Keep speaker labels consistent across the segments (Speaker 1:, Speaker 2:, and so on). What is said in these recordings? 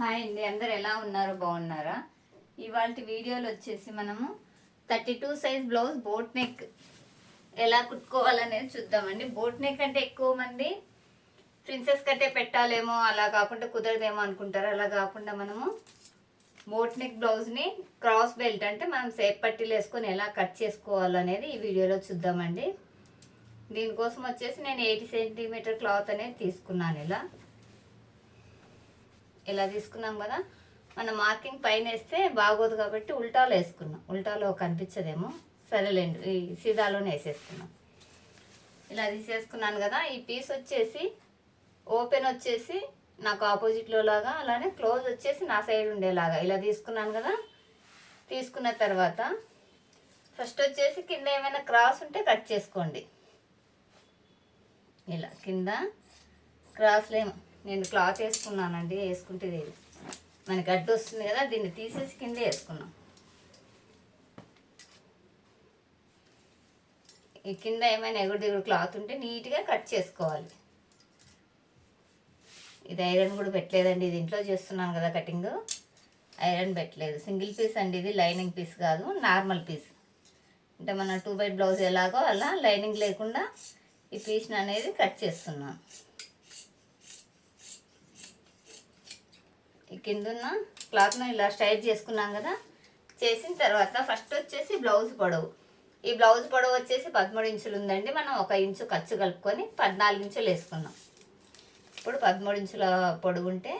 Speaker 1: Hi అండి అందరు ఎలా ఉన్నారు? బాగున్నారా? ఇవాళ వీడియోలో వచ్చేసి మనము thirty two size blouse boat neck ఎలా కుట్టుకోవాలనేది చూద్దామండి. బోట్ నెక్ అంటే ఎక్కువ మంది ప్రిన్సెస్ కట్టే పెట్టాలేమో అలా కాకుండా కుదరదేమో అనుకుంటారు. అలా కాకుండా మనము బోట్ నెక్ బ్లౌజ్ని క్రాస్ బెల్ట్ అంటే మనం సేప్ పట్టీలు వేసుకొని ఎలా కట్ చేసుకోవాలనేది ఈ వీడియోలో చూద్దామండి. దీనికోసం వచ్చేసి నేను ఎయిటీ సెంటీమీటర్ క్లాత్ అనేది తీసుకున్నాను ఇలా. ఇలా తీసుకున్నాం కదా మన మార్కింగ్ పైన వేస్తే బాగోదు కాబట్టి ఉల్టాలో వేసుకున్నాం. ఉల్టాలో కనిపించదేమో. సరేలేండి ఈ సీదాలోనే వేసేసుకున్నాం. ఇలా తీసేసుకున్నాను కదా ఈ పీస్ వచ్చేసి ఓపెన్ వచ్చేసి నాకు ఆపోజిట్లో లాగా అలానే క్లోజ్ వచ్చేసి నా సైడ్ ఉండేలాగా. ఇలా తీసుకున్నాను కదా తీసుకున్న తర్వాత ఫస్ట్ వచ్చేసి కింద ఏమైనా క్రాస్ ఉంటే కట్ చేసుకోండి. ఇలా కింద క్రాస్లో ఏమో నేను క్లాత్ వేసుకున్నానండి వేసుకుంటే ఇది మన గడ్డ వస్తుంది కదా దీన్ని తీసేసి కింద వేసుకున్నాం. ఈ కింద ఏమైనా ఎగుడు దిగుడు క్లాత్ ఉంటే నీట్గా కట్ చేసుకోవాలి. ఇది ఐరన్ కూడా పెట్టలేదండి ఇది ఇంట్లో చేస్తున్నాను కదా కటింగ్. ఐరన్ పెట్టలేదు. సింగిల్ పీస్ అండి ఇది లైనింగ్ పీస్ కాదు నార్మల్ పీస్. అంటే మన టూ బై బ్లౌజ్ ఎలాగో అలా లైనింగ్ లేకుండా ఈ పీస్ని అనేది కట్ చేస్తున్నాను ఈ కిందున్న క్లాత్ను ఇలా స్ట్రైట్ చేసుకున్నాం కదా చేసిన తర్వాత ఫస్ట్ వచ్చేసి బ్లౌజ్ పొడవు. ఈ బ్లౌజ్ పొడవు వచ్చేసి పదమూడు ఇంచులు ఉందండి. మనం ఒక ఇంచు ఖర్చు కలుపుకొని పద్నాలుగు ఇంచులు వేసుకున్నాం. ఇప్పుడు పదమూడు ఇంచుల పొడవు ఉంటే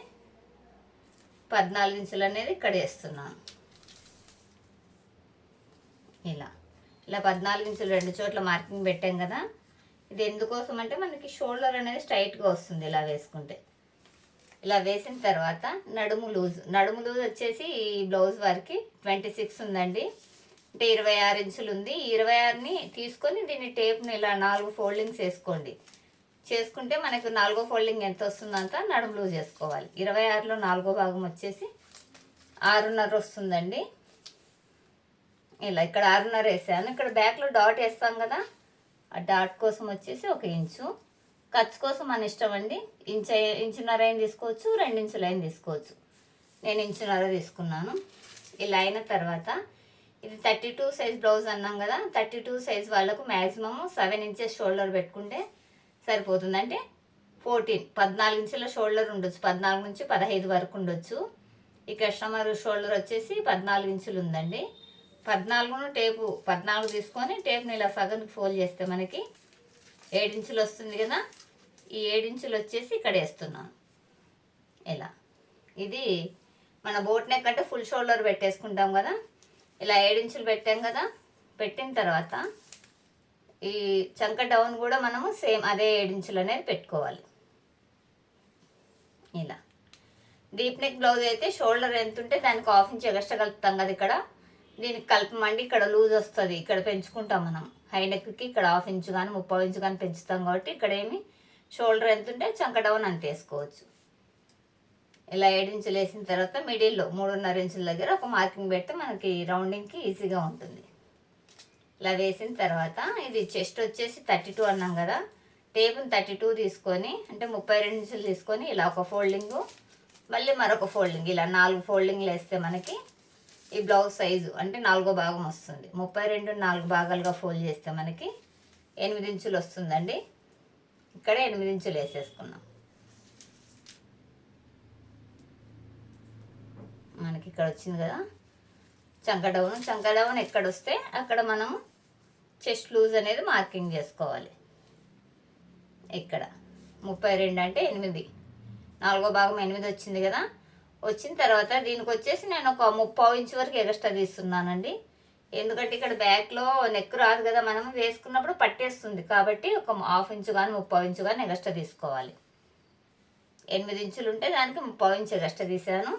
Speaker 1: పద్నాలుగు ఇంచులు అనేది ఇక్కడ వేస్తున్నాను ఇలా. ఇలా పద్నాలుగు ఇంచులు రెండు చోట్ల మార్కింగ్ పెట్టాం కదా ఇది ఎందుకోసం అంటే మనకి షోల్డర్ అనేది స్ట్రైట్గా వస్తుంది ఇలా వేసుకుంటే. ఇలా వేసిన తర్వాత నడుము లూజ్ నడుము లూజ్ వచ్చేసి ఈ బ్లౌజ్ వారికి ట్వంటీ సిక్స్ ఉందండి. అంటే ఇరవై ఆరు ఇంచులు ఉంది. ఇరవై ఆరుని తీసుకొని దీన్ని టేప్ని ఇలా నాలుగు ఫోల్డింగ్స్ వేసుకోండి. చేసుకుంటే మనకు నాలుగో ఫోల్డింగ్ ఎంత వస్తుందంత నడుము లూజ్ చేసుకోవాలి ఇరవై ఆరులో నాలుగో భాగం వచ్చేసి ఆరున్నర వస్తుందండి. ఇలా ఇక్కడ ఆరున్నర వేసాను. ఇక్కడ బ్యాక్లో డాట్ వేస్తాం కదా ఆ డాట్ కోసం వచ్చేసి ఒక ఇంచు. ఖర్చు కోసం మన ఇష్టం అండి. ఇంచ ఇంచున్నర అయిన తీసుకోవచ్చు రెండు ఇంచులు అయిన తీసుకోవచ్చు. నేను ఇంచున్నర తీసుకున్నాను. ఇలా అయిన తర్వాత ఇది థర్టీ టూ సైజ్ బ్లౌజ్ అన్నాం కదా థర్టీ టూ సైజ్ వాళ్ళకు మ్యాక్సిమము సెవెన్ ఇంచెస్ షోల్డర్ పెట్టుకుంటే సరిపోతుంది. అంటే ఫోర్టీన్ పద్నాలుగు ఇంచుల షోల్డర్ ఉండొచ్చు. పద్నాలుగు నుంచి పదహైదు వరకు ఉండొచ్చు. ఈ కస్టమర్ షోల్డర్ వచ్చేసి పద్నాలుగు ఇంచులు ఉందండి. పద్నాలుగును టేపు పద్నాలుగు తీసుకొని టేప్ని ఇలా సగం ఫోల్డ్ చేస్తే మనకి ఏడించులు వస్తుంది కదా ఈ ఏడించులు వచ్చేసి ఇక్కడ వేస్తున్నాను. ఇలా. ఇది మన బోట్ నెక్ అంటే ఫుల్ షోల్డర్ పెట్టేసుకుంటాం కదా ఇలా ఏడించులు పెట్టాం కదా పెట్టిన తర్వాత ఈ చంక డౌన్ కూడా మనము సేమ్ అదే ఏడించులు అనేది పెట్టుకోవాలి. ఇలా. డీప్ నెక్ బ్లౌజ్ అయితే షోల్డర్ ఎంత ఉంటే దానికి హాఫ్ ఇంచ్ ఎగస్ట్రా కలుపుతాం కదా ఇక్కడ దీనికి కలపమండి ఇక్కడ లూజ్ వస్తుంది ఇక్కడ పెంచుకుంటాం మనం. హై నెక్కి ఇక్కడ హాఫ్ ఇంచు కానీ ముప్పై ఇంచు కానీ పెంచుతాం కాబట్టి ఇక్కడ ఏమి షోల్డర్ ఎంత ఉంటే చంక డౌన్ అంత వేసుకోవచ్చు. ఇలా ఏడు ఇంచులు వేసిన తర్వాత మిడిల్లో మూడున్నర ఇంచుల దగ్గర ఒక మార్కింగ్ పెడితే మనకి రౌండింగ్కి ఈజీగా ఉంటుంది. ఇలా వేసిన తర్వాత ఇది చెస్ట్ వచ్చేసి థర్టీ టూ అన్నాం కదా టేపుని థర్టీ టూ తీసుకొని అంటే ముప్పై రెండు ఇంచులు తీసుకొని ఇలా ఒక ఫోల్డింగు మళ్ళీ మరొక ఫోల్డింగ్ ఇలా నాలుగు ఫోల్డింగ్లు వేస్తే మనకి ఈ బ్లౌజ్ సైజు అంటే నాలుగో భాగం వస్తుంది. ముప్పై రెండు నాలుగు భాగాలుగా ఫోల్డ్ చేస్తే మనకి ఎనిమిది ఇంచులు వస్తుందండి. ఇక్కడ ఎనిమిది ఇంచులు వేసేసుకున్నాం మనకి ఇక్కడ వచ్చింది కదా. చంకడౌన్ చంకడౌన్ ఎక్కడ వస్తే అక్కడ మనం చెస్ట్ లూజ్ అనేది మార్కింగ్ చేసుకోవాలి. ఇక్కడ ముప్పై రెండు అంటే ఎనిమిది. నాలుగో భాగం ఎనిమిది వచ్చింది కదా. వచ్చిన తర్వాత దీనికి వచ్చేసి నేను ఒక ముప్పై ఇంచు వరకు ఎగస్ట్రా తీస్తున్నానండి. ఎందుకంటే ఇక్కడ బ్యాక్లో నెక్ రాదు కదా మనం వేసుకున్నప్పుడు పట్టేస్తుంది కాబట్టి ఒక హాఫ్ ఇంచు కానీ ముప్పై ఇంచు కానీ ఎగస్ట్రా తీసుకోవాలి. ఎనిమిది ఇంచులు ఉంటే దానికి ముప్పై ఇంచు ఎగస్ట్రా తీసాను.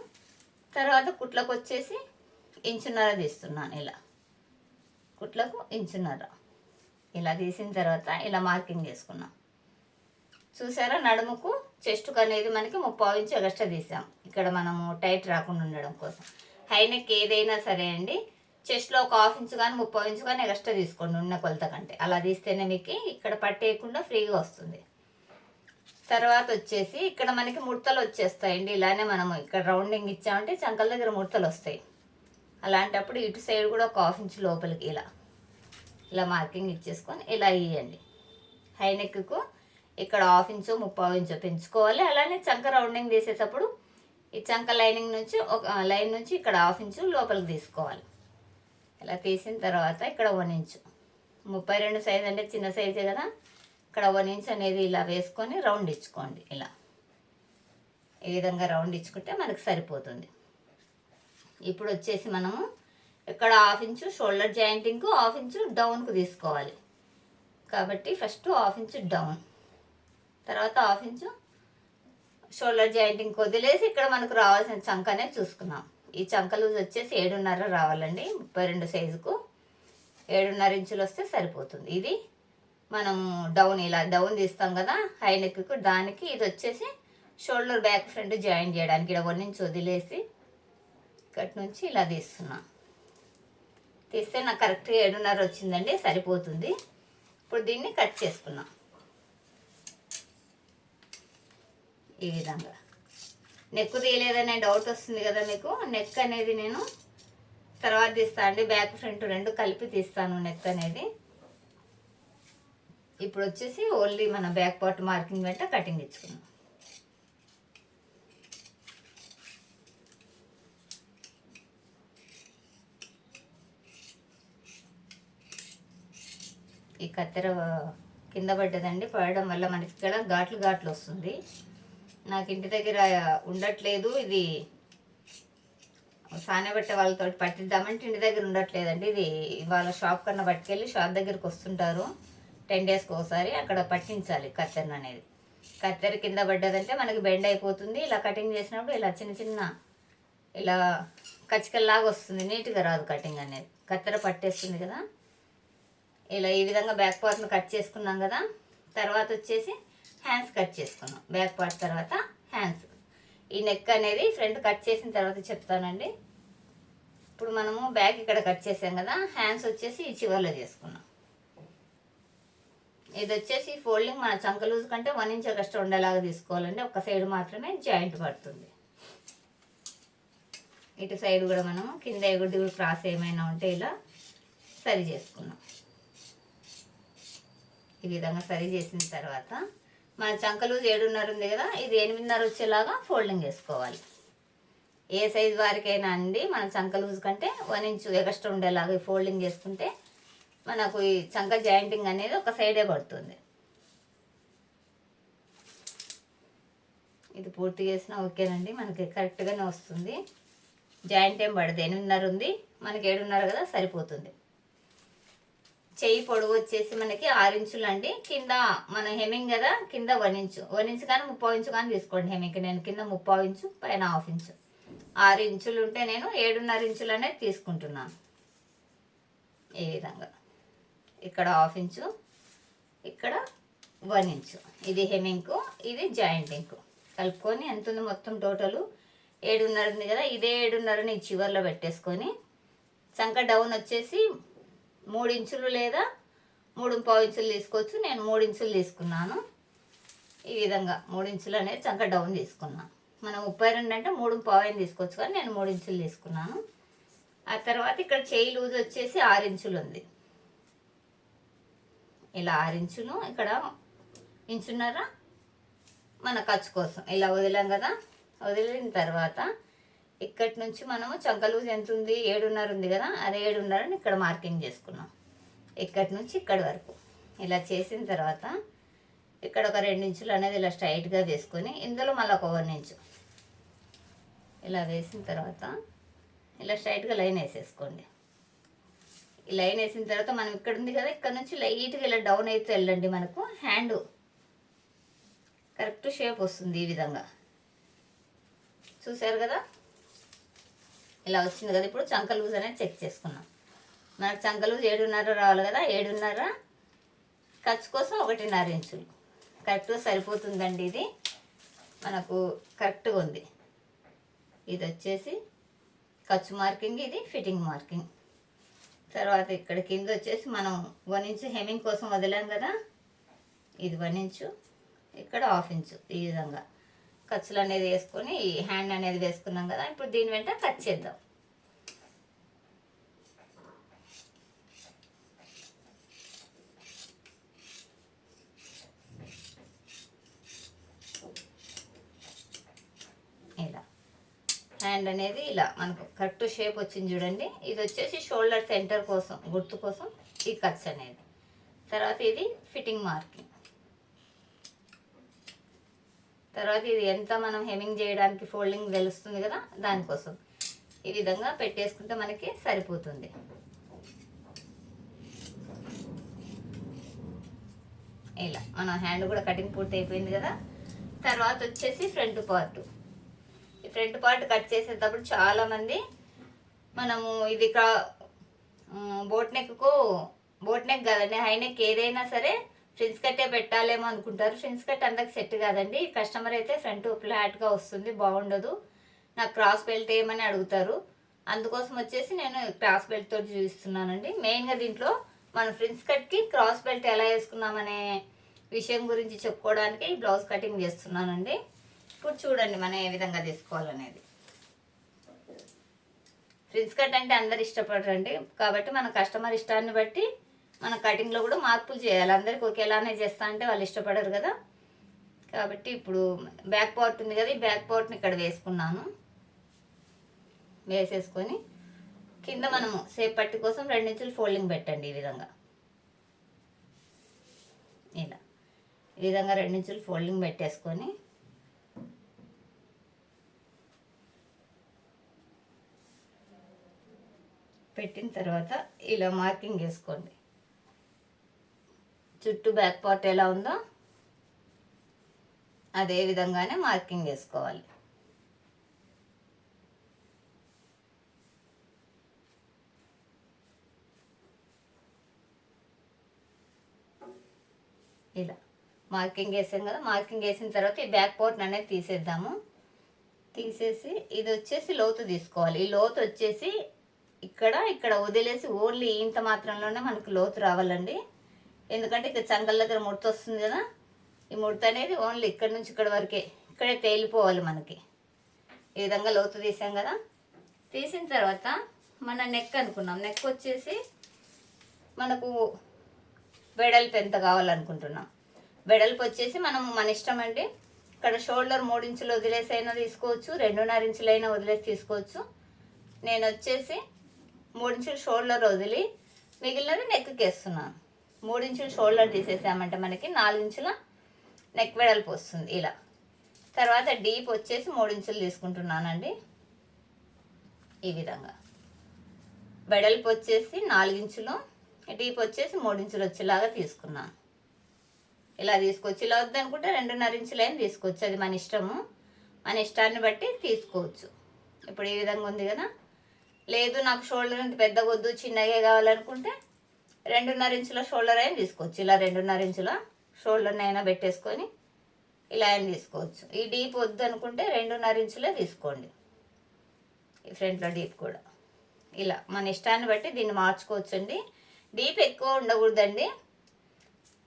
Speaker 1: తర్వాత కుట్లకు వచ్చేసి ఇంచున్నర తీస్తున్నాను ఇలా. కుట్లకు ఇంచున్నర. ఇలా తీసిన తర్వాత ఇలా మార్కింగ్ చేసుకున్నాం. చూసారా? నడుముకు చెస్ట్కు అనేది మనకి ముప్పై ఇంచు ఎగస్ట్రా తీసాం. ఇక్కడ మనము టైట్ రాకుండా ఉండడం కోసం. హై నెక్ ఏదైనా సరే అండి చెస్ట్లో ఒక హాఫ్ ఇంచు కానీ ముప్పై ఇంచు కానీ ఎక్స్ట్రా తీసుకోండి ఉన్న కొలత కంటే. అలా తీస్తేనే మీకు ఇక్కడ పట్టేయకుండా ఫ్రీగా వస్తుంది. తర్వాత వచ్చేసి ఇక్కడ మనకి ముడతలు వచ్చేస్తాయండి. ఇలానే మనము ఇక్కడ రౌండింగ్ ఇచ్చామంటే చంకల దగ్గర ముడతలు వస్తాయి. అలాంటప్పుడు ఇటు సైడ్ కూడా ఒక హాఫ్ ఇంచ్ లోపలికి ఇలా ఇలా మార్కింగ్ ఇచ్చేసుకొని ఇలా ఇవ్వండి హైనెక్కు ఇక్కడ హాఫ్ ఇంచు ముప్పావు ఇంచు పెంచుకోవాలి. అలానే చంక రౌండింగ్ తీసేటప్పుడు ఈ చంక లైనింగ్ నుంచి ఒక లైన్ నుంచి ఇక్కడ హాఫ్ ఇంచు లోపలికి తీసుకోవాలి. ఇలా తీసిన తర్వాత ఇక్కడ వన్ ఇంచు ముప్పై రెండు సైజ్ అంటే చిన్న సైజే కదా? ఇక్కడ వన్ ఇంచ్ అనేది ఇలా వేసుకొని రౌండ్ ఇచ్చుకోండి. ఇలా. ఈ విధంగా రౌండ్ ఇచ్చుకుంటే మనకు సరిపోతుంది. ఇప్పుడు వచ్చేసి మనము ఇక్కడ హాఫ్ ఇంచు షోల్డర్ జాయింటింగ్కు హాఫ్ ఇంచు డౌన్కు తీసుకోవాలి. కాబట్టి ఫస్ట్ హాఫ్ ఇంచు డౌన్ తర్వాత హాఫ్ ఇంచు షోల్డర్ జాయింటింగ్ వదిలేసి ఇక్కడ మనకు రావాల్సిన చంక అనేది చూసుకున్నాం ఈ చంక లూజ్ వచ్చేసి ఏడున్నర రావాలండి ముప్పై రెండు సైజుకు. ఏడున్నర ఇంచులు వస్తే సరిపోతుంది. ఇది మనము డౌన్ ఇలా డౌన్ తీస్తాం కదా హై నెక్కు దానికి ఇది వచ్చేసి షోల్డర్ బ్యాక్ ఫ్రంట్ జాయిన్ చేయడానికి ఇక్కడ వన్ ఇంచ్ వదిలేసి ఇక్కడి నుంచి ఇలా తీస్తున్నా. తీస్తే నాకు కరెక్ట్గా ఏడున్నర వచ్చిందండి సరిపోతుంది. ఇప్పుడు దీన్ని కట్ చేసుకున్నాం ఈ విధంగా. నెక్ తీయలేదనే డౌట్ వస్తుంది కదా మీకు నెక్ అనేది నేను తర్వాత తీస్తాను అండి. బ్యాక్ ఫ్రంట్ రెండు కలిపి తీస్తాను నెక్ అనేది. ఇప్పుడు వచ్చేసి ఓన్లీ మన బ్యాక్ పార్ట్ మార్కింగ్ వెంట కటింగ్ ఇచ్చుకున్నాం ఈ కత్తెర కింద పడ్డదండి. పడడం వల్ల మనకి ఇక్కడ ఘాట్లు ఘాట్లు వస్తుంది. నాకు ఇంటి దగ్గర ఉండట్లేదు. ఇది సానబట్టే వాళ్ళతో పట్టిద్దామంటే ఇంటి దగ్గర ఉండట్లేదండి. ఇది వాళ్ళ షాప్ కన్నా పట్టుకెళ్ళి షాప్ దగ్గరికి వస్తుంటారు. టెన్ డేస్కి ఒకసారి అక్కడ పట్టించాలి కత్తెర అనేది. కత్తెర కింద పడ్డదంటే మనకి బెండ్ అయిపోతుంది. ఇలా కటింగ్ చేసినప్పుడు ఇలా చిన్న చిన్న ఇలా కచ్చికల్లాగా వస్తుంది. నీట్గా రాదు కటింగ్ అనేది. కత్తెర పట్టేస్తుంది కదా. ఇలా ఈ విధంగా బ్యాక్ పార్ట్ను కట్ చేసుకున్నాం కదా. తర్వాత వచ్చేసి హ్యాండ్స్ కట్ చేసుకున్నాం. బ్యాక్ పార్ట్ తర్వాత హ్యాండ్స్. ఈ నెక్ అనేది ఫ్రంట్ కట్ చేసిన తర్వాత చెప్తానండి. ఇప్పుడు మనము బ్యాక్ ఇక్కడ కట్ చేసాం కదా హ్యాండ్స్ వచ్చేసి ఈ చివర్లో చేసుకున్నాం. ఇది వచ్చేసి ఫోల్డింగ్ మన చంక లూజ్ కంటే వన్ ఇంచ్ ఎక్స్ట్రా ఉండేలాగా తీసుకోవాలండి. ఒక సైడ్ మాత్రమే జాయింట్ పడుతుంది. ఇటు సైడ్ కూడా మనము కింద ఎగుడి క్రాస్ ఏమైనా ఉంటే ఇలా సరి చేసుకున్నాం. ఈ విధంగా సరి చేసిన తర్వాత మన చంకలు ఏడున్నర ఉంది కదా ఇది ఎనిమిదిన్నర వచ్చేలాగా ఫోల్డింగ్ చేసుకోవాలి. ఏ సైజ్ వారికైనా అండి మన చంక లూజ్ కంటే వన్ ఇంచ్ ఎక్స్ట్రా ఉండేలాగా ఈ ఫోల్డింగ్ చేసుకుంటే మనకు ఈ చంక జాయింటింగ్ అనేది ఒక సైడే పడుతుంది. ఇది పూర్తి చేసినా ఓకేనండి మనకి కరెక్ట్గానే వస్తుంది. జాయింట్ ఏం పడదు ఎనిమిదిన్నర ఉంది మనకి ఏడున్నర కదా సరిపోతుంది. చెయ్యి పొడవు వచ్చేసి మనకి ఆరు ఇంచులు అండి. కింద మన హెమింగ్ కదా కింద వన్ ఇంచు. వన్ ఇంచు కానీ ముప్పై ఇంచు కానీ తీసుకోండి హెమింగ్ నేను కింద ముప్పై ఇంచు పైన హాఫ్ ఇంచు. ఆరు ఇంచులు ఉంటే నేను ఏడున్నర ఇంచులు అనేది తీసుకుంటున్నాను. ఈ విధంగా? ఇక్కడ హాఫ్ ఇంచు ఇక్కడ వన్ ఇంచు. ఇది హెమింగ్కు ఇది జాయింటింగ్కు. కలుపుకొని ఎంత ఉంది మొత్తం టోటలు? ఏడున్నర ఉంది కదా ఇదే ఏడున్నరని చివర్లో పెట్టేసుకొని చంక డౌన్ వచ్చేసి మూడు ఇంచులు లేదా మూడు పావు ఇంచులు తీసుకోవచ్చు. నేను మూడు ఇంచులు తీసుకున్నాను. ఈ విధంగా మూడు ఇంచులు అనేది చంక డౌన్ తీసుకున్నాను మనం ముప్పై రెండు అంటే మూడు పావు తీసుకోవచ్చు కానీ నేను మూడు ఇంచులు తీసుకున్నాను. ఆ తర్వాత ఇక్కడ చేయి లూజ్ వచ్చేసి ఆరు ఇంచులు ఉంది. ఇలా ఆరు ఇంచును ఇక్కడ ఇంచున్నర మన ఖర్చు కోసం. ఇలా వదిలాం కదా. వదిలిన తర్వాత ఇక్కడి నుంచి మనము చంకలూజ్ ఎంత ఉంది? ఏడున్నర ఉంది కదా? అదే ఏడున్నరని ఇక్కడ మార్కింగ్ చేసుకున్నాం. ఇక్కడి నుంచి ఇక్కడి వరకు. ఇలా చేసిన తర్వాత ఇక్కడ ఒక రెండు ఇంచులు అనేది ఇలా స్ట్రైట్గా వేసుకొని ఇందులో మళ్ళీ ఒక వన్ ఇంచు. ఇలా వేసిన తర్వాత ఇలా స్ట్రైట్గా లైన్ వేసేసుకోండి. ఈ లైన్ వేసిన తర్వాత మనం ఇక్కడ ఉంది కదా? ఇక్కడ నుంచి లైట్గా ఇలా డౌన్ అయితే వెళ్ళండి మనకు. హ్యాండ్ కరెక్ట్ షేప్ వస్తుంది ఈ విధంగా. చూసారు కదా? ఇలా వచ్చింది కదా ఇప్పుడు చంక లూజ్ అనేది చెక్ చేసుకున్నాం. మనకు చంక లూజ్ ఏడున్నర రావాలి కదా ఏడున్నర ఖర్చు కోసం ఒకటిన్నర ఇంచులు. కరెక్ట్గా సరిపోతుందండి ఇది. మనకు కరెక్ట్గా ఉంది. ఇది వచ్చేసి ఖర్చు మార్కింగ్ ఇది ఫిట్టింగ్ మార్కింగ్. తర్వాత ఇక్కడ కింద వచ్చేసి మనం వన్ ఇంచు హెమింగ్ కోసం వదిలాం కదా ఇది వన్ ఇంచు ఇక్కడ హాఫ్ ఇంచు ఈ విధంగా. ఖర్చులు అనేది వేసుకొని హ్యాండ్ అనేది వేసుకున్నాం కదా ఇప్పుడు దీని వెంట కట్ చేద్దాం. ఇలా. హ్యాండ్ అనేది ఇలా మనకు కరెక్ట్ షేప్ వచ్చింది చూడండి. ఇది వచ్చేసి షోల్డర్ సెంటర్ కోసం గుర్తు కోసం ఈ కట్స్ అనేది. తర్వాత ఇది ఫిట్టింగ్ మార్కింగ్. తర్వాత ఇది ఎంత మనం హెమింగ్ చేయడానికి ఫోల్డింగ్ తెలుస్తుంది కదా దానికోసం. ఈ విధంగా పెట్టేసుకుంటే మనకి సరిపోతుంది. ఇలా మన హ్యాండ్ కూడా కటింగ్ పూర్తి అయిపోయింది కదా. తర్వాత వచ్చేసి ఫ్రంట్ పార్ట్. ఈ ఫ్రంట్ పార్ట్ కట్ చేసేటప్పుడు చాలామంది మనము ఇది కా బోట్ నెక్కు బోట్ నెక్ కదండి హై నెక్ ఏదైనా సరే ఫ్రెండ్స్ కట్టే పెట్టాలేమో అనుకుంటారు. ఫ్రెండ్స్ కట్ అందరికి సెట్ కాదండి. కస్టమర్ అయితే ఫ్రంట్ ఫ్లాట్గా వస్తుంది బాగుండదు. నాకు క్రాస్ బెల్ట్ ఏమని అడుగుతారు. అందుకోసం వచ్చేసి నేను క్రాస్ బెల్ట్ తోటి చూపిస్తున్నానండి. మెయిన్గా దీంట్లో మన ఫ్రెండ్స్ కట్కి క్రాస్ బెల్ట్ ఎలా వేసుకున్నామనే విషయం గురించి చెప్పుకోవడానికి ఈ బ్లౌజ్ కటింగ్ చేస్తున్నానండి. ఇప్పుడు చూడండి మనం ఏ విధంగా తీసుకోవాలనేది. ఫ్రిన్స్ కట్ అంటే అందరు ఇష్టపడరండి. కాబట్టి మన కస్టమర్ ఇష్టాన్ని బట్టి మన కటింగ్లో కూడా మార్పులు చేయాలి. అందరికి ఒకేలానే చేస్తా అంటే వాళ్ళు ఇష్టపడరు కదా. కాబట్టి ఇప్పుడు బ్యాక్ పార్ట్ ఉంది కదా ఈ బ్యాక్ పార్ట్ని ఇక్కడ వేసుకున్నాను. వేసేసుకొని కింద మనము సేప్ పట్టి కోసం రెండించులు ఫోల్డింగ్ పెట్టండి ఈ విధంగా. ఇలా. ఈ విధంగా రెండించులు ఫోల్డింగ్ పెట్టేసుకొని పెట్టిన తర్వాత ఇలా మార్కింగ్ వేసుకోండి. చుట్టూ బ్యాక్ పార్ట్ ఎలా ఉందో అదే విధంగానే మార్కింగ్ వేసుకోవాలి ఇలా. మార్కింగ్ వేసాం కదా మార్కింగ్ వేసిన తర్వాత ఈ బ్యాక్ పార్ట్ అనేది తీసేద్దాము. తీసేసి ఇది వచ్చేసి లోతు తీసుకోవాలి. ఈ లోతు వచ్చేసి ఇక్కడ ఇక్కడ వదిలేసి ఓన్లీ ఇంత మాత్రంలోనే మనకు లోతు రావాలండి. ఎందుకంటే ఇక్కడ చంగల దగ్గర ముడత వస్తుంది కదా. ఈ ముడత అనేది ఓన్లీ ఇక్కడ నుంచి ఇక్కడ వరకే. ఇక్కడే తేలిపోవాలి మనకి. ఈ విధంగా లోతు తీసాం కదా. తీసిన తర్వాత మన నెక్ అనుకున్నాం. నెక్ వచ్చేసి మనకు వెడల్పు ఎంత కావాలనుకుంటున్నాం. వెడల్పు వచ్చేసి మనం మన ఇష్టం అండి. ఇక్కడ షోల్డర్ మూడు ఇంచులు వదిలేసి అయినా తీసుకోవచ్చు. రెండున్నర ఇంచులైనా వదిలేసి తీసుకోవచ్చు. నేను వచ్చేసి మూడించులు షోల్డర్ వదిలి మిగిలినది నెక్కి వేస్తున్నాను. ఇంచులు షోల్డర్ తీసేసామంటే మనకి నాలుగు ఇంచుల నెక్ వెడల్పు వస్తుంది ఇలా. తర్వాత డీప్ వచ్చేసి మూడు ఇంచులు తీసుకుంటున్నానండి. ఈ విధంగా. వెడల్పు వచ్చేసి నాలుగు ఇంచులు డీప్ వచ్చేసి మూడు ఇంచులు వచ్చేలాగా తీసుకున్నాను. ఇలా తీసుకొచ్చి ఇలా వద్దనుకుంటే రెండున్నర ఇంచులైన తీసుకోవచ్చు అది మన ఇష్టము. మన ఇష్టాన్ని బట్టి తీసుకోవచ్చు. ఇప్పుడు ఈ విధంగా ఉంది కదా. లేదు నాకు షోల్డర్ ఇంత పెద్దగా వద్దు చిన్నగా కావాలనుకుంటే రెండున్నర ఇంచుల షోల్డర్ అయినా తీసుకోవచ్చు. ఇలా రెండున్నర ఇంచుల షోల్డర్ని అయినా పెట్టేసుకొని ఇలా అయినా తీసుకోవచ్చు. ఈ డీప్ వద్దు అనుకుంటే రెండున్నర ఇంచులే తీసుకోండి. ఈ ఫ్రంట్లో డీప్ కూడా. ఇలా మన ఇష్టాన్ని బట్టి దీన్ని మార్చుకోవచ్చు అండి డీప్ ఎక్కువ ఉండకూడదండి.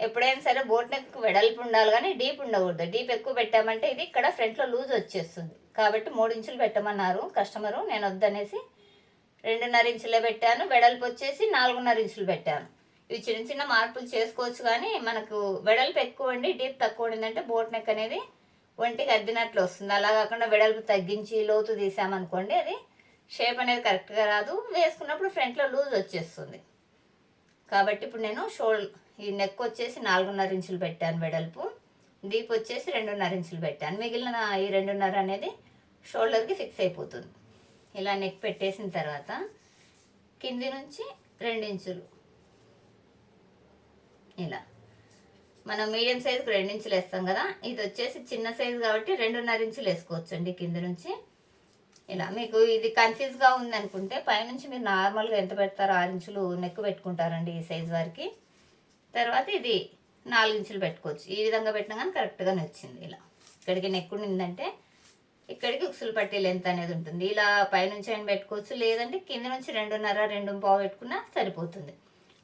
Speaker 1: ఎప్పుడైనా సరే బోట్ నెక్ వెడల్పు ఉండాలి కానీ డీప్ ఉండకూడదు. డీప్ ఎక్కువ పెట్టామంటే ఇది ఇక్కడ ఫ్రంట్లో లూజ్ వచ్చేస్తుంది. కాబట్టి మూడు ఇంచులు పెట్టమన్నారు కస్టమరు. నేను వద్దనేసి రెండున్నర ఇంచులే పెట్టాను. వెడల్పు వచ్చేసి నాలుగున్నర ఇంచులు పెట్టాను. ఇవి చిన్న చిన్న మార్పులు చేసుకోవచ్చు కానీ మనకు వెడల్పు ఎక్కువ ఉండి డీప్ తక్కువ ఉండిందంటే బోట్ నెక్ అనేది ఒంటికి అద్దినట్లు వస్తుంది. అలా కాకుండా వెడల్పు తగ్గించి లోతు తీసామనుకోండి అది షేప్ అనేది కరెక్ట్గా రాదు. వేసుకున్నప్పుడు ఫ్రంట్లో లూజ్ వచ్చేస్తుంది. కాబట్టి ఇప్పుడు నేను షోల్ ఈ నెక్ వచ్చేసి నాలుగున్నర ఇంచులు పెట్టాను వెడల్పు. డీప్ వచ్చేసి రెండున్నర ఇంచులు పెట్టాను. మిగిలిన ఈ రెండున్నర అనేది షోల్డర్కి ఫిక్స్ అయిపోతుంది. ఇలా నెక్ పెట్టేసిన తర్వాత కింది నుంచి రెండించులు ఇలా. మనం మీడియం సైజుకి రెండించులు వేస్తాం కదా ఇది వచ్చేసి చిన్న సైజు కాబట్టి రెండున్నర ఇంచులు వేసుకోవచ్చు అండి కింద నుంచి. ఇలా మీకు ఇది కన్ఫ్యూజ్గా ఉందనుకుంటే పైనుంచి మీరు నార్మల్గా ఎంత పెడతారో ఆరు ఇంచులు నెక్ పెట్టుకుంటారండి ఈ సైజు వారికి. తర్వాత ఇది నాలుగు ఇంచులు పెట్టుకోవచ్చు. ఈ విధంగా పెట్టినా కానీ కరెక్ట్గానే వచ్చింది. ఇలా. ఇక్కడికి నెక్ ఉండిందంటే ఇక్కడికి ఉక్సులు పట్టే లెంత్ అనేది ఉంటుంది. ఇలా పైనుంచి అయినా పెట్టుకోవచ్చు. లేదంటే కింద నుంచి రెండున్నర రెండు పావు పెట్టుకున్నా సరిపోతుంది.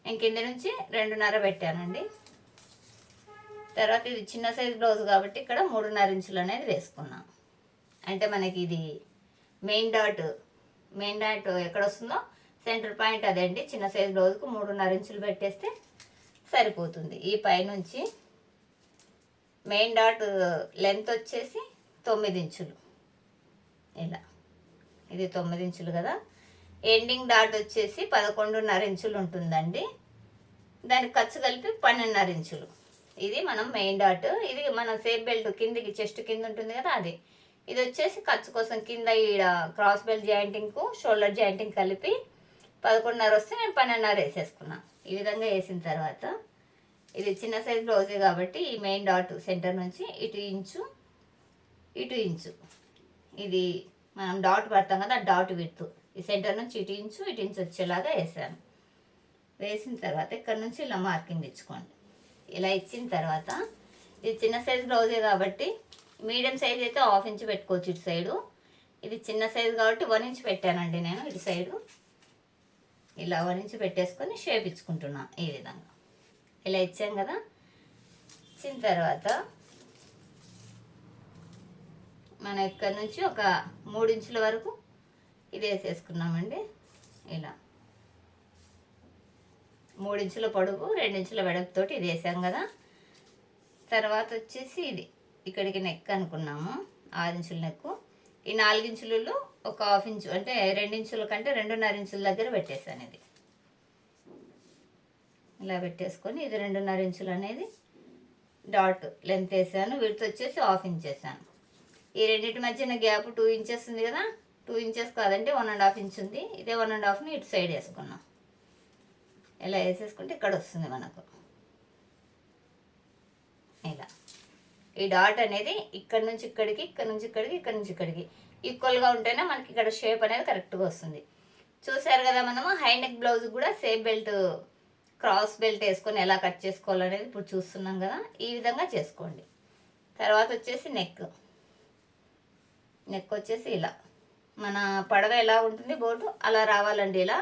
Speaker 1: నేను కింద నుంచి రెండున్నర పెట్టానండి. తర్వాత ఇది చిన్న సైజ్ బ్లౌజ్ కాబట్టి ఇక్కడ మూడున్నర ఇంచులు అనేది వేసుకున్నాం. అంటే మనకి ఇది మెయిన్ డాట్ మెయిన్ డాట్ ఎక్కడ వస్తుందో సెంటర్ పాయింట్ అదే అండి. చిన్న సైజ్ బ్లౌజ్కు మూడున్నర ఇంచులు పెట్టేస్తే సరిపోతుంది. ఈ పైనుంచి మెయిన్ డాట్ లెంత్ వచ్చేసి తొమ్మిది ఇంచులు. ఇలా ఇది తొమ్మిది ఇంచులు కదా. ఎండింగ్ డాట్ వచ్చేసి పదకొండున్నర ఇంచులు ఉంటుందండి. దానికి ఖర్చు కలిపి పన్నెండున్నర ఇంచులు. ఇది మనం మెయిన్ డాట్ ఇది మన సేఫ్ బెల్ట్ కిందికి చెస్ట్ కింద ఉంటుంది కదా అది. ఇది వచ్చేసి ఖర్చు కోసం కింద ఈడ క్రాస్ బెల్ట్ జాయింటింగ్కు షోల్డర్ జాయింటింగ్ కలిపి పదకొండున్నర వస్తే నేను పన్నెండున్నర వేసేసుకున్నా. ఈ విధంగా వేసిన తర్వాత ఇది చిన్న సైజ్ బ్లౌజే కాబట్టి ఈ మెయిన్ డాట్ సెంటర్ నుంచి ఇటు ఇంచు ఇటు ఇంచు. ఇది మనం డాట్ పడతాం కదా డాట్ విడుతు ఈ సెంటర్ నుంచి ఇటు ఇంచు ఇటు ఇంచు వచ్చేలాగా వేసాను. వేసిన తర్వాత ఇక్కడ నుంచి ఇలా మార్కింగ్ ఇచ్చుకోండి ఇలా ఇచ్చిన తర్వాత ఇది చిన్న సైజ్ బ్లౌజే కాబట్టి మీడియం సైజ్ అయితే హాఫ్ ఇంచ్ పెట్టుకోవచ్చు ఇటు సైడు ఇది చిన్న సైజ్ కాబట్టి వన్ ఇంచ్ పెట్టానండి నేను ఇటు సైడు ఇలా వన్ ఇంచ్ పెట్టేసుకొని షేప్ ఇచ్చుకుంటున్నాను ఈ విధంగా. ఇలా ఇచ్చాం కదా. ఇచ్చిన తర్వాత మనం ఇక్కడ నుంచి ఒక మూడు ఇంచుల వరకు ఇది వేసేసుకున్నామండి ఇలా. మూడు ఇంచుల పొడుగు రెండు ఇంచుల ఇది వేసాం కదా. తర్వాత వచ్చేసి ఇది. ఇక్కడికి నెక్ అనుకున్నాము. ఆరు ఇంచుల నెక్కు ఈ నాలుగించులలో ఒక హాఫ్ ఇంచు అంటే రెండు ఇంచుల కంటే రెండున్నర ఇంచుల దగ్గర పెట్టేశాను ఇది. ఇలా పెట్టేసుకొని ఇది రెండున్నర ఇంచులు అనేది డాట్ లెంత్ వేసాను. వీటితో వచ్చేసి హాఫ్ ఇంచ్ వేసాను. ఈ రెండింటి మధ్యన గ్యాప్ టూ ఇంచెస్ ఉంది కదా టూ ఇంచెస్ కాదంటే వన్ అండ్ హాఫ్ ఇంచ్ ఉంది. ఇదే వన్ అండ్ హాఫ్ని ఇటు సైడ్ వేసుకున్నాం. ఇలా వేసేసుకుంటే ఇక్కడ వస్తుంది మనకు. ఇలా. ఈ డాట్ అనేది ఇక్కడ నుంచి ఇక్కడికి ఇక్కడ నుంచి ఇక్కడికి ఇక్కడ నుంచి ఇక్కడికి. ఈక్వల్గా ఉంటేనే మనకి ఇక్కడ షేప్ అనేది కరెక్ట్గా వస్తుంది. చూసారు కదా మనము హై నెక్ బ్లౌజ్ కూడా సేఫ్ బెల్ట్ క్రాస్ బెల్ట్ వేసుకొని ఎలా కట్ చేసుకోవాలనేది ఇప్పుడు చూస్తున్నాం కదా. ఈ విధంగా చేసుకోండి. తర్వాత వచ్చేసి నెక్ నెక్ వచ్చేసి ఇలా. మన పడవ ఎలా ఉంటుంది బోటు అలా రావాలండి ఇలా.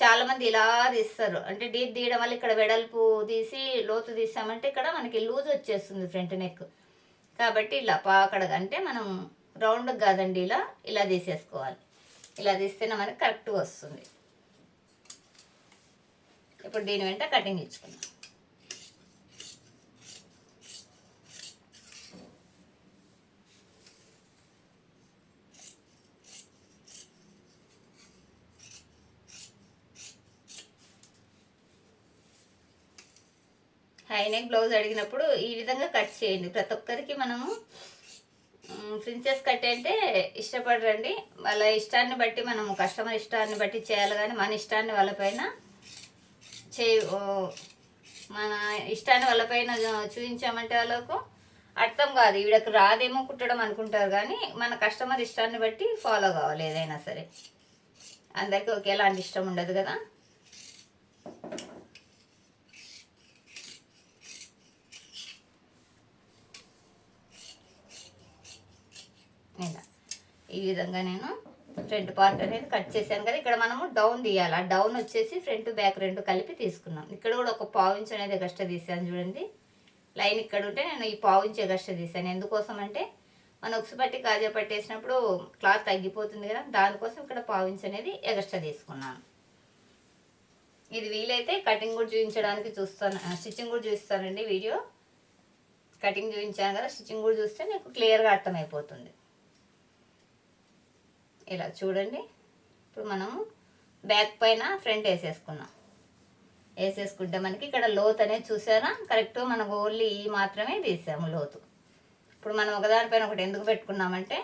Speaker 1: చాలామంది ఇలా తీస్తారు. అంటే డీప్ తీయడం వల్ల ఇక్కడ వెడల్పు తీసి లోతు తీసామంటే ఇక్కడ మనకి లూజ్ వచ్చేస్తుంది ఫ్రంట్ నెక్. కాబట్టి ఇలా పాకడగా అంటే మనం రౌండ్ కాదండి ఇలా. ఇలా తీసేసుకోవాలి. ఇలా తీస్తేనే మనకి కరెక్ట్గా వస్తుంది. ఇప్పుడు దీని వెంట కటింగ్ ఇచ్చుకుందాం. హై నెక్ బ్లౌజ్ అడిగినప్పుడు ఈ విధంగా కట్ చేయండి. ప్రతి ఒక్కరికి మనము ప్రిన్సెస్ కట్ అంటే ఇష్టపడరండి. వాళ్ళ ఇష్టాన్ని బట్టి మనము కస్టమర్ ఇష్టాన్ని బట్టి చేయాలి కానీ మన ఇష్టాన్ని వాళ్ళపైన చే మన ఇష్టాన్ని వాళ్ళపైన చూపించామంటే వాళ్ళకు అర్థం కాదు. ఈవిడకు రాదేమో కుట్టడం అనుకుంటారు కానీ మన కస్టమర్ ఇష్టాన్ని బట్టి ఫాలో కావాలి ఏదైనా సరే. అందరికీ ఒకేలాంటి ఇష్టం ఉండదు కదా ఇలా ఈ విధంగా నేను ఫ్రంట్ పార్ట్ అనేది కట్ చేశాను కదా. ఇక్కడ మనము డౌన్ తీయాలి. ఆ డౌన్ వచ్చేసి ఫ్రంట్ బ్యాక్ రెండు కలిపి తీసుకున్నాం. ఇక్కడ కూడా ఒక పావు అనేది ఎగస్ట్రా తీసాను చూడండి. లైన్ ఇక్కడ ఉంటే నేను ఈ పావు ఇంచు ఎగస్ట్రా తీసాను ఎందుకోసం అంటే మనం ఉక్సు పట్టి కాజా పట్టేసినప్పుడు క్లాత్ తగ్గిపోతుంది కదా. దానికోసం ఇక్కడ పావు అనేది ఎగస్ట్రా తీసుకున్నాను. ఇది వీలైతే కటింగ్ కూడా చూపించడానికి చూస్తాను. స్టిచ్చింగ్ కూడా చూపిస్తానండి వీడియో. కటింగ్ చూపించాను కదా. స్టిచ్చింగ్ కూడా చూస్తే మీకు క్లియర్గా అర్థమైపోతుంది. ఇలా చూడండి. ఇప్పుడు మనము బ్యాక్ పైన ఫ్రంట్ వేసేసుకున్నాం వేసేసుకుంటే మనకి ఇక్కడ లోత్ అనేది చూసారా? కరెక్ట్ మనకు ఓన్లీ ఈ మాత్రమే తీసాము లోతు. ఇప్పుడు మనం ఒకదానిపైన ఒకటి ఎందుకు పెట్టుకున్నామంటే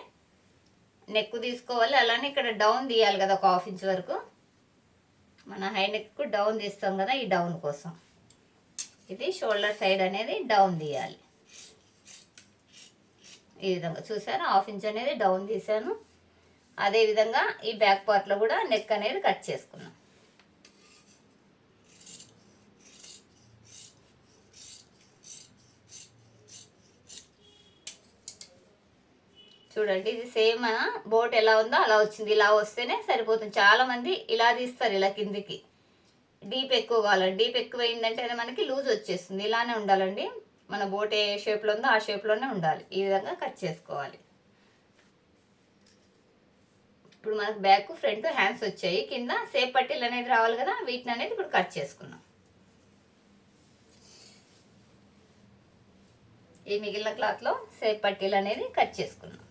Speaker 1: నెక్ తీసుకోవాలి అలానే ఇక్కడ డౌన్ తీయాలి కదా ఒక హాఫ్ ఇంచ్ వరకు. మన హై నెక్ డౌన్ తీస్తాం కదా ఈ డౌన్ కోసం. ఇది షోల్డర్ సైడ్ అనేది డౌన్ తీయాలి. ఈ విధంగా చూసారా? హాఫ్ ఇంచ్ అనేది డౌన్ తీసాను. అదే విధంగా ఈ బ్యాక్ పార్ట్లో కూడా నెక్ అనేది కట్ చేసుకున్నాం. చూడండి ఇది సేమ్ బోట్ ఎలా ఉందో అలా వచ్చింది. ఇలా వస్తేనే సరిపోతుంది. చాలామంది ఇలా తీస్తారు ఇలా కిందికి. డీప్ ఎక్కువ కావాలండి డీప్ ఎక్కువ అయిందంటే అది మనకి లూజ్ వచ్చేస్తుంది. ఇలానే ఉండాలండి. మన బోట్ ఏ షేప్లో ఉందో ఆ షేప్లోనే ఉండాలి. ఈ విధంగా కట్ చేసుకోవాలి. ఇప్పుడు మనకు బ్యాక్ ఫ్రంట్ హ్యాండ్స్ వచ్చాయి. కింద సేప్ పట్టీలు అనేది రావాలి కదా వీటిని అనేది ఇప్పుడు కట్ చేసుకున్నాం. ఈ మిగిలిన క్లాత్లో సేప్ పట్టీలు అనేది కట్ చేసుకున్నాం.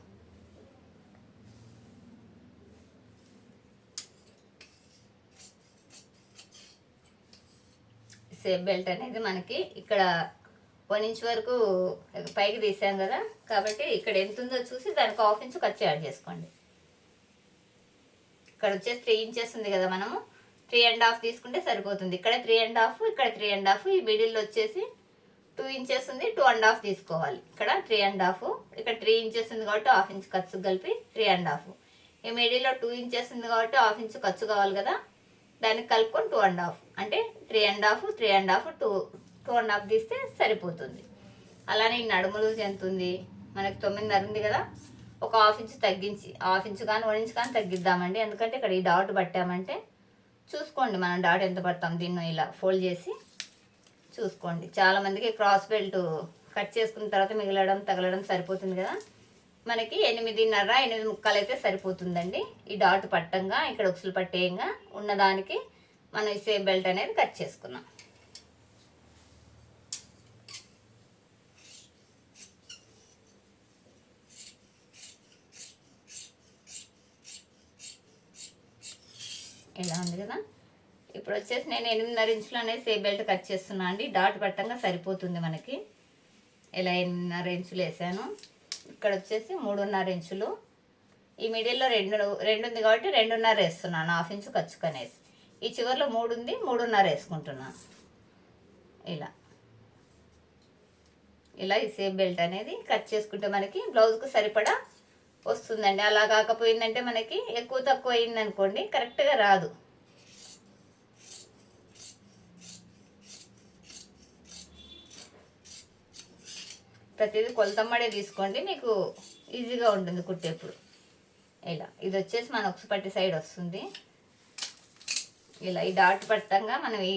Speaker 1: సేప్ బెల్ట్ అనేది మనకి ఇక్కడ వన్ ఇంచ్ వరకు పైకి తీసాం కదా కాబట్టి ఇక్కడ ఎంత ఉందో చూసి దానికి హాఫ్ ఇంచ్ కట్ యాడ్ చేసుకోండి. ఇక్కడ వచ్చేసి త్రీ ఇంచెస్ ఉంది కదా మనము. త్రీ అండ్ హాఫ్ తీసుకుంటే సరిపోతుంది. ఇక్కడ త్రీ అండ్ హాఫ్ ఇక్కడ త్రీ అండ్ హాఫ్ ఈ మిడిల్లో వచ్చేసి టూ ఇంచెస్ ఉంది టూ అండ్ హాఫ్ తీసుకోవాలి. ఇక్కడ త్రీ అండ్ హాఫ్ ఇక్కడ త్రీ ఇంచెస్ ఉంది కాబట్టి హాఫ్ ఇంచ్ ఖర్చు కలిపి త్రీ అండ్ హాఫ్. ఈ మిడిల్లో టూ ఇంచెస్ ఉంది కాబట్టి హాఫ్ ఇంచ్ ఖర్చు కావాలి కదా. దానికి కలుపుకొని టూ అండ్ హాఫ్. అంటే three and half three and half two two and half తీస్తే సరిపోతుంది. అలానే ఈ నడుములు ఎంత ఉంది? మనకి తొమ్మిదిన్నర ఉంది కదా. ఒక హాఫ్ ఇంచ్ తగ్గించి హాఫ్ ఇంచ్ కానీ వన్ ఇంచ్ కానీ తగ్గిద్దామండి. ఎందుకంటే ఇక్కడ ఈ డాట్ పట్టామంటే చూసుకోండి మనం డాట్ ఎంత పడతాం దీన్ని ఇలా ఫోల్డ్ చేసి చూసుకోండి. చాలామందికి క్రాస్ బెల్ట్ కట్ చేసుకున్న తర్వాత మిగలడం తగలడం సరిపోతుంది కదా. మనకి ఎనిమిదిన్నర ఎనిమిది ముక్కలు అయితే సరిపోతుందండి. ఈ డాట్ పట్టంగా ఇక్కడ ఉక్సులు పట్టేయంగా ఉన్నదానికి మనం ఇసే సేమ్ బెల్ట్ అనేది కట్ చేసుకున్నాం. ఇలా ఉంది కదా. ఇప్పుడు వచ్చేసి నేను ఎనిమిదిన్నర ఇంచులు అనేది సేమ్ బెల్ట్ కట్ చేస్తున్నా అండి. డాట్ పట్టంగా సరిపోతుంది మనకి. ఇలా ఎనిమిదిన్నర ఇంచులు వేసాను. ఇక్కడ వచ్చేసి మూడున్నర ఇంచులు. ఈ మిడిల్లో రెండు రెండు ఉంది కాబట్టి రెండున్నర వేస్తున్నాను. హాఫ్ ఇంచు ఖర్చుకనేసి ఈ చివరిలో మూడు ఉంది మూడున్నర వేసుకుంటున్నాను ఇలా. ఇలా ఈ సేమ్ బెల్ట్ అనేది కట్ చేసుకుంటే మనకి బ్లౌజ్కు సరిపడా వస్తుందండి. అలా కాకపోయిందంటే మనకి ఎక్కువ తక్కువ అయింది అనుకోండి కరెక్ట్గా రాదు. ప్రతిదీ కొలతమ్మడే తీసుకోండి మీకు ఈజీగా ఉంటుంది కుట్టేప్పుడు. ఇలా ఇది వచ్చేసి మన పట్టి సైడ్ వస్తుంది. ఇలా ఈ డాట్ పట్టంగా మనం ఈ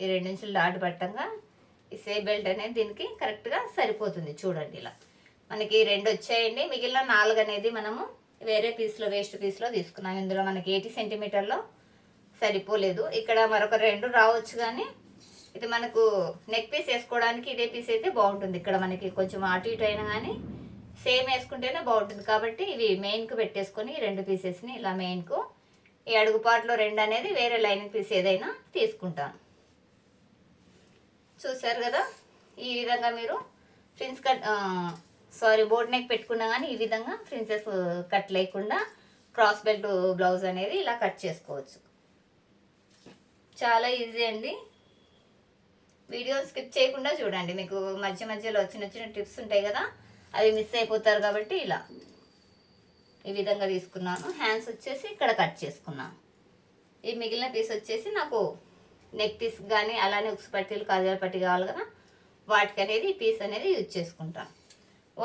Speaker 1: ఈ రెండించులు డాట్ పట్టంగా ఈ సే బెల్ట్ అనేది దీనికి కరెక్ట్గా సరిపోతుంది. చూడండి ఇలా. మనకి రెండు వచ్చాయండి. మిగిలిన నాలుగు అనేది మనము వేరే పీస్లో వేస్ట్ పీస్లో తీసుకున్నాం. ఇందులో మనకి ఎయిటీ సెంటీమీటర్లో సరిపోలేదు. ఇక్కడ మరొక రెండు రావచ్చు కానీ ఇది మనకు నెక్ పీస్ వేసుకోవడానికి ఇదే పీస్ అయితే బాగుంటుంది. ఇక్కడ మనకి కొంచెం అటు ఇటు అయినా కానీ సేమ్ వేసుకుంటేనే బాగుంటుంది. కాబట్టి ఇవి మెయిన్కు పెట్టేసుకొని రెండు పీసెస్ని ఇలా మెయిన్కు ఈ అడుగుపాట్లో రెండు అనేది వేరే లైనింగ్ పీస్ ఏదైనా తీసుకుంటాను చూసారు కదా? ఈ విధంగా మీరు prince cut sorry boat neck పెట్టుకున్నా కానీ ఈ విధంగా ప్రిన్సెస్ కట్ uh, లేకుండా క్రాస్ బెల్ట్ బ్లౌజ్ అనేది ఇలా కట్ చేసుకోవచ్చు. చాలా ఈజీ అండి. వీడియో స్కిప్ చేయకుండా చూడండి. మీకు మధ్య మధ్యలో వచ్చిన చిన్న టిప్స్ ఉంటాయి కదా అవి మిస్ అయిపోతారు కాబట్టి ఇలా. ఈ విధంగా తీసుకున్నాను. హ్యాండ్స్ వచ్చేసి ఇక్కడ కట్ చేసుకున్నాను. ఈ మిగిలిన పీస్ వచ్చేసి నాకు నెక్ పీస్ కానీ అలానే ఉక్స్ పట్టీలు కాజాల పట్టి కావాలి కదా వాటికి అనేది ఈ పీస్ అనేది యూజ్ చేసుకుంటాను.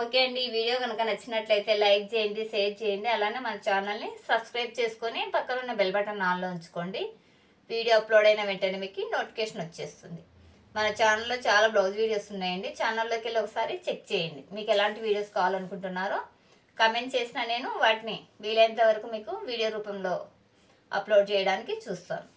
Speaker 1: ఓకే అండి ఈ వీడియో కనుక నచ్చినట్లయితే లైక్ చేయండి షేర్ చేయండి అలానే మన ఛానల్ని సబ్స్క్రైబ్ చేసుకొని పక్కన ఉన్న బెల్ బటన్ ఆన్లో ఉంచుకోండి. వీడియో అప్లోడ్ అయిన వెంటనే మీకు నోటిఫికేషన్ వచ్చేస్తుంది. మన ఛానల్లో చాలా బ్లౌజ్ వీడియోస్ ఉన్నాయండి. ఛానల్లోకి వెళ్ళి ఒకసారి చెక్ చేయండి. మీకు ఎలాంటి వీడియోస్ కావాలనుకుంటున్నారో కమెంట్ చేసిన నేను వాటిని వీలైనంత వరకు మీకు వీడియో రూపంలో అప్లోడ్ చేయడానికి చూస్తాను.